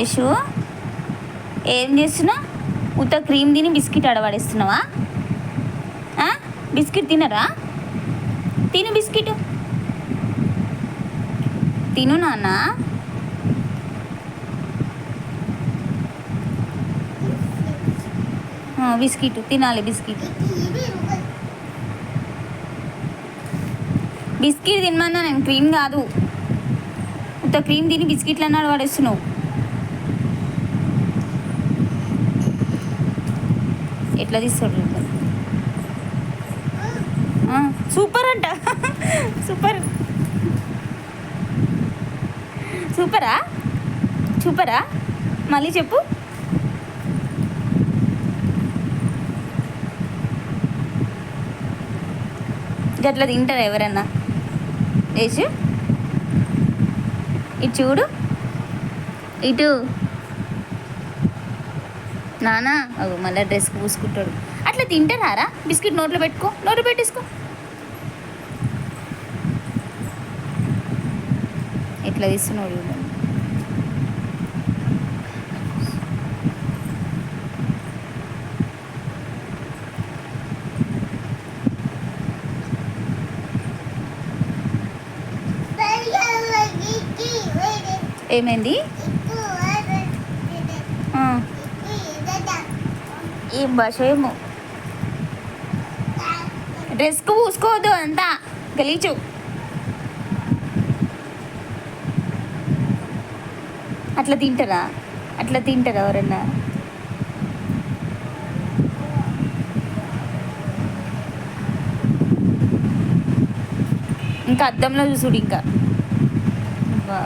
యశు ఏం చేస్తున్నావు? ఉత్త క్రీమ్ తిని బిస్కెట్ అడవాడేస్తున్నావా బిస్కెట్ తినరా? తిను బిస్కెట్. తిను నాన్న. బిస్కెట్ తినాలి బిస్కెట్. బిస్కెట్ తినమన్నా నేను క్రీమ్ కాదు. ఉత్త క్రీమ్ తిని బిస్కెట్లు అన్నాడు వాడేస్తున్నావు ఎట్లా తీస్తాడు సూపర్ అంట. సూపర్. సూపరా? సూపరా? మళ్ళీ చెప్పు. గట్లా తింటారా ఎవరన్నా? వేసు ఇటు చూడు. ఇటు. నానా అవు మళ్ళీ డ్రెస్ పూసుకుంటాడు. అట్లా తింటారా బిస్కెట్ నోట్లో పెట్టుకో నోట్లో పెట్టేసుకో. ఎట్లా తీస్తున్నాడు ఏమైంది? ఏం భాష ఏమో? డ్రెస్కు పూసుకోవద్దు అంతా గలీచు. అట్లా తింటారా? అట్లా తింటారా ఎవరన్నా? ఇంకా అద్దంలో చూసుడు ఇంకా. బా